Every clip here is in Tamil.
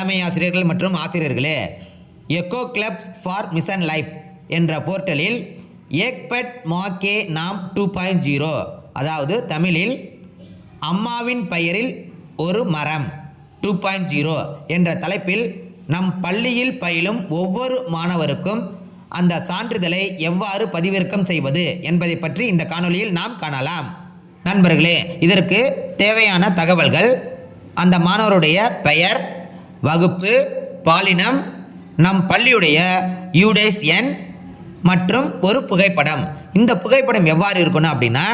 தலைமை ஆசிரியர்கள் மற்றும் ஆசிரியர்களே eco clubs for mission life என்ற போர்ட்டலில் ஏக்பெட் Maa Ke Naam two point zero அதாவது தமிழில் அம்மாவின் பெயரில் ஒரு மரம் டூ பாயிண்ட் ஜீரோ என்ற தலைப்பில் நம் பள்ளியில் பயிலும் ஒவ்வொரு மாணவருக்கும் அந்த சான்றிதழை எவ்வாறு பதிவிறக்கம் செய்வது என்பதை பற்றி இந்த காணொளியில் நாம் காணலாம். நண்பர்களே இதற்கு தேவையான தகவல்கள் அந்த மாணவருடைய பெயர் வகுப்பு பாலினம் நம் பள்ளியுடைய யூடேஸ் எண் மற்றும் ஒரு புகைப்படம். இந்த புகைப்படம் எவ்வாறு இருக்கணும் அப்படின்னா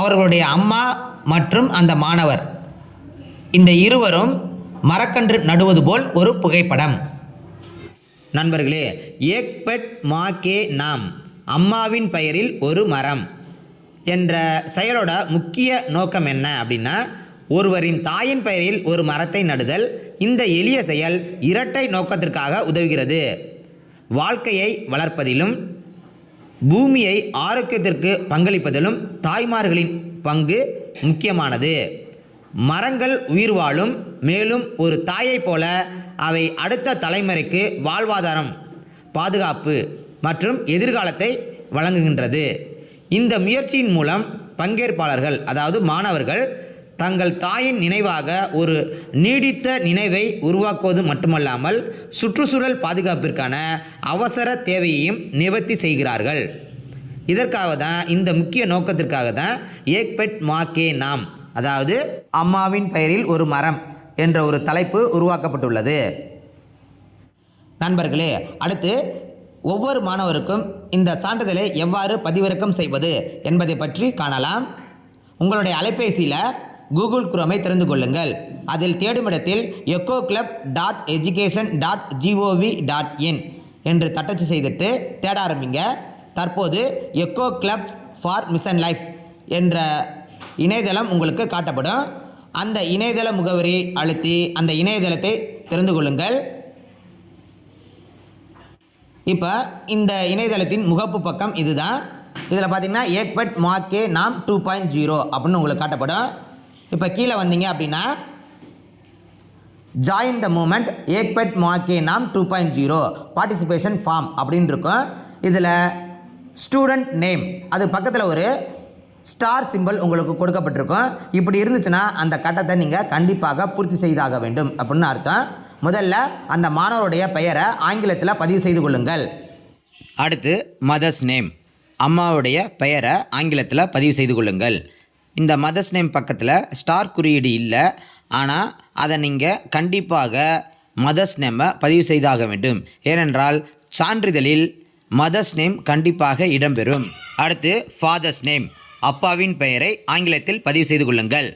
அவர்களுடைய அம்மா மற்றும் அந்த மாணவர். இந்த இருவரும் மரக்கன்று நடுவது போல் ஒரு புகைப்படம். நண்பர்களே ஏக்பெட் மாக்கே நாம் அம்மாவின் பெயரில் ஒரு மரம் என்ற செயலோட முக்கிய நோக்கம் என்ன அப்படின்னா ஒருவரின் தாயின் பெயரில் ஒரு மரத்தை நடுதல் இந்த எளிய செயல் இரட்டை நோக்கத்திற்காக உதவுகிறது. வாழ்க்கையை வளர்ப்பதிலும் பூமியை ஆரோக்கியத்திற்கு பங்களிப்பதிலும் தாய்மார்களின் பங்கு முக்கியமானது. மரங்கள் உயிர் வாழும் மேலும் ஒரு தாயைப் போல அவை அடுத்த தலைமுறைக்கு வாழ்வாதாரம் பாதுகாப்பு மற்றும் எதிர்காலத்தை வழங்குகின்றது. இந்த முயற்சியின் மூலம் பங்கேற்பாளர்கள் அதாவது மாணவர்கள் தங்கள் தாயின் நினைவாக ஒரு நீடித்த நினைவை உருவாக்குவது மட்டுமல்லாமல் சுற்றுச்சூழல் பாதுகாப்பிற்கான அவசர தேவையையும் நிவர்த்தி செய்கிறார்கள். இதற்காக தான் இந்த முக்கிய நோக்கத்திற்காக தான் ஏக் பெட் மாக்கே நாம் அதாவது அம்மாவின் பெயரில் ஒரு மரம் என்ற ஒரு தலைப்பு உருவாக்கப்பட்டுள்ளது. நண்பர்களே அடுத்து ஒவ்வொரு மாணவருக்கும் இந்த சான்றிதழை எவ்வாறு பதிவிறக்கம் செய்வது என்பதை பற்றி காணலாம். உங்களுடைய அலைபேசியில் கூகுள் குரோமை திறந்து கொள்ளுங்கள். அதில் தேடுமிடத்தில் eco club dot education dot GOV dot in என்று தட்டச்சு செய்துட்டு தேட ஆரம்பிங்க. தற்போது eco clubs for mission life என்ற இணையதளம் உங்களுக்கு காட்டப்படும். அந்த இணையதள முகவரி அழுத்தி அந்த இணையதளத்தை தெரிந்து கொள்ளுங்கள். இப்போ இந்த இணையதளத்தின் முகப்பு பக்கம் இதுதான். இதில் பார்த்தீங்கன்னா ஏக்பட் மாக்கே நாம் டூ பாயிண்ட் ஜீரோ அப்படின்னு உங்களுக்கு காட்டப்படும். இப்போ கீழே வந்தீங்க அப்படின்னா ஜாயின் த movement Ek Ped Maa Ke Naam two point zero participation form அப்படின்னு இருக்கும். இதில் ஸ்டூடெண்ட் நேம் அது பக்கத்தில் ஒரு ஸ்டார் சிம்பிள் உங்களுக்கு கொடுக்கப்பட்டிருக்கும். இப்படி இருந்துச்சுன்னா அந்த கட்டத்தை நீங்கள் கண்டிப்பாக பூர்த்தி செய்தாக வேண்டும் அப்படின்னு அர்த்தம். முதல்ல அந்த மாணவருடைய பெயரை ஆங்கிலத்தில் பதிவு செய்து கொள்ளுங்கள். அடுத்து மதர்ஸ் நேம் அம்மாவுடைய பெயரை ஆங்கிலத்தில் பதிவு செய்து கொள்ளுங்கள். இந்த மதர்ஸ் நேம் பக்கத்தில் ஸ்டார் குறியீடு இல்லை. ஆனால் அதை நீங்கள் கண்டிப்பாக மதர்ஸ் நேமை பதிவு செய்தாக வேண்டும். ஏனென்றால் சான்றிதழில் மதர்ஸ் நேம் கண்டிப்பாக இடம்பெறும். அடுத்து ஃபாதர்ஸ் நேம் அப்பாவின் பெயரை ஆங்கிலத்தில் பதிவு செய்து கொள்ளுங்கள்.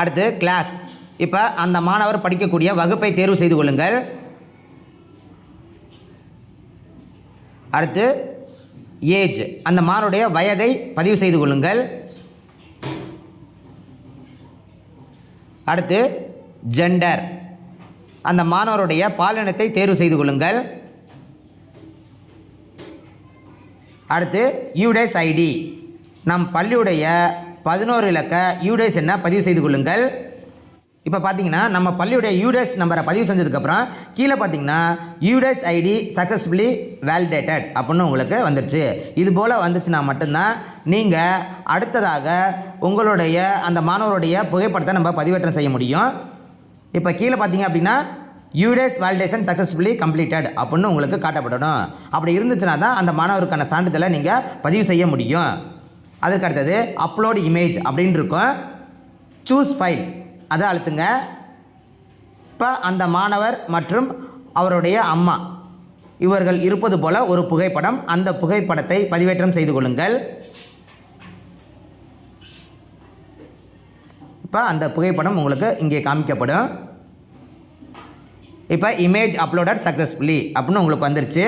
அடுத்து கிளாஸ் இப்போ அந்த மாணவர் படிக்கக்கூடிய வகுப்பை தேர்வு செய்து கொள்ளுங்கள். அடுத்து ஏஜ் அந்த மாணவருடைய வயதை பதிவு செய்து கொள்ளுங்கள். அடுத்து ஜெண்டர் அந்த மாணவருடைய பாலினத்தை தேர்வு செய்து கொள்ளுங்கள். அடுத்து யூடேஸ் ஐடி நம் பள்ளியுடைய பதினோரு இலக்க யூடேஸ் என்ன? பதிவு செய்து கொள்ளுங்கள். இப்போ பார்த்தீங்கன்னா நம்ம பள்ளியுடைய யூடிஎஸ் நம்பரை பதிவு செஞ்சதுக்கப்புறம் கீழே பார்த்தீங்கன்னா யூடிஎஸ் ஐடி சக்ஸஸ்ஃபுல்லி வேலிடேட்டட் அப்படின்னு உங்களுக்கு வந்துருச்சு. இது போல் வந்துச்சுன்னா மட்டும்தான் நீங்கள் அடுத்ததாக உங்களுடைய அந்த மாணவருடைய புகைப்படத்தை நம்ம பதிவேற்றம் செய்ய முடியும். இப்போ கீழே பார்த்தீங்க அப்படின்னா யூடிஎஸ் வேலிடேஷன் சக்ஸஸ்ஃபுல்லி கம்ப்ளீட்டட் அப்படின்னு உங்களுக்கு காட்டப்படணும். அப்படி இருந்துச்சுன்னா தான் அந்த மாணவருக்கான சான்றிதழை நீங்கள் பதிவு செய்ய முடியும். அதற்கு அடுத்தது அப்லோடு இமேஜ் அப்படின்னு இருக்கும். சூஸ் ஃபைல் அதை அழுத்துங்க. இப்போ அந்த மாணவர் மற்றும் அவருடைய அம்மா. இவர்கள் இருப்பது போல ஒரு புகைப்படம். அந்த புகைப்படத்தை பதிவேற்றம் செய்து கொள்ளுங்கள். இப்போ அந்த புகைப்படம் உங்களுக்கு இங்கே காமிக்கப்படும். இப்போ இமேஜ் அப்லோடட் சக்ஸஸ்ஃபுல்லி அப்படின்னு உங்களுக்கு வந்துருச்சு.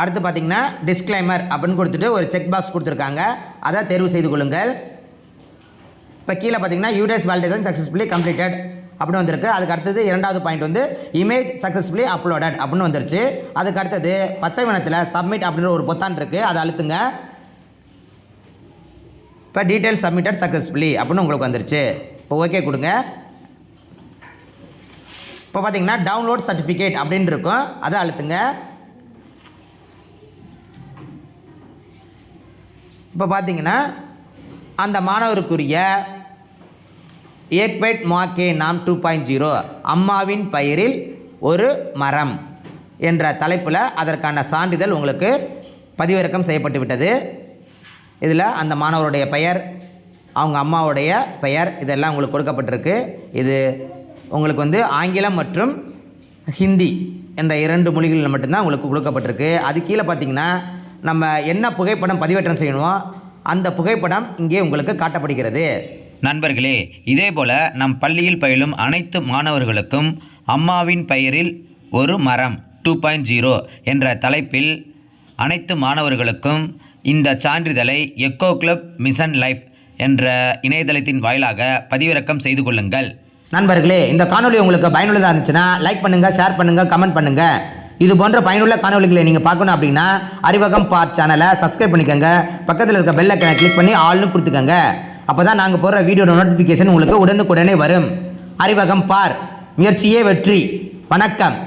அடுத்து பார்த்திங்கன்னா டிஸ்க்ளைமர் அப்படின்னு கொடுத்துட்டு ஒரு செக் பாக்ஸ் கொடுத்துருக்காங்க. அதை தேர்வு செய்து கொள்ளுங்கள். இப்போ கீழே பார்த்தீங்கன்னா யூடேஸ் வேலிடேஷன் சக்ஸஸ்ஃபுல்லி கம்ப்ளீட்டட் அப்படின்னு வந்திருக்கு. அதுக்கு அடுத்தது இரண்டாவது பாயிண்ட் வந்து இமேஜ் சக்ஸஸ்ஃபுல்லி அப்லோடட் அப்படின்னு வந்துருச்சு. அதுக்கு அடுத்தது பச்சை வினத்தில் சப்மிட் அப்படின்ற ஒரு பொத்தான் இருக்குது அதை அழுத்துங்க. இப்போ டீட்டெயில் சப்மிட்டட் சக்ஸஸ்ஃபுல்லி அப்படின்னு உங்களுக்கு வந்துருச்சு. இப்போ ஓகே கொடுங்க. இப்போ பார்த்தீங்கன்னா டவுன்லோட் சர்டிஃபிகேட் அப்படின்னு இருக்கும். அதை அழுத்துங்க. இப்போ பார்த்தீங்கன்னா அந்த மாணவருக்குரிய ஏக்பெட் Maa Ke Naam two point zero அம்மாவின் பெயரில் ஒரு மரம் என்ற தலைப்பில் அதற்கான சான்றிதழ் உங்களுக்கு பதிவிறக்கம் செய்யப்பட்டு விட்டது இதில் அந்த மாணவருடைய பெயர் அவங்க அம்மாவுடைய பெயர் இதெல்லாம் உங்களுக்கு கொடுக்கப்பட்டிருக்கு. இது உங்களுக்கு வந்து ஆங்கிலம் மற்றும் ஹிந்தி என்ற இரண்டு மொழிகளில் மட்டும்தான் உங்களுக்கு கொடுக்கப்பட்டிருக்கு. அது கீழே பார்த்தீங்கன்னா நம்ம என்ன புகைப்படம் பதிவேற்றம் செய்யணுமோ அந்த புகைப்படம் இங்கே உங்களுக்கு காட்டப்படுகிறது. நண்பர்களே இதேபோல நம் பள்ளியில் பயிலும் அனைத்து மாணவர்களுக்கும் அம்மாவின் பெயரில் ஒரு மரம் டூ பாயிண்ட் ஜீரோ என்ற தலைப்பில் அனைத்து மாணவர்களுக்கும் இந்த சான்றிதழை எக்கோ கிளப் மிஷன் லைஃப் என்ற இணையதளத்தின் வாயிலாக பதிவிறக்கம் செய்து கொள்ளுங்கள். நண்பர்களே இந்த காணொலி உங்களுக்கு பயனுள்ளதாக இருந்துச்சுன்னா லைக் பண்ணுங்கள் ஷேர் பண்ணுங்கள் கமெண்ட் பண்ணுங்கள் இது போன்ற பயனுள்ள காணொளிகளை நீங்கள் பார்க்கணும் அப்படின்னா அறிவகம் பார்ட் சேனலை சப்ஸ்கிரைப் பண்ணிக்கோங்க. பக்கத்தில் இருக்க பெல் கிளிக் பண்ணி ஆள்னு கொடுத்துக்கோங்க. அப்போ தான் நாங்கள் போடுற வீடியோட நோட்டிஃபிகேஷன் உங்களுக்கு உடனுக்குடனே வரும். அறிவகம் பார். முயற்சியே வெற்றி. வணக்கம்.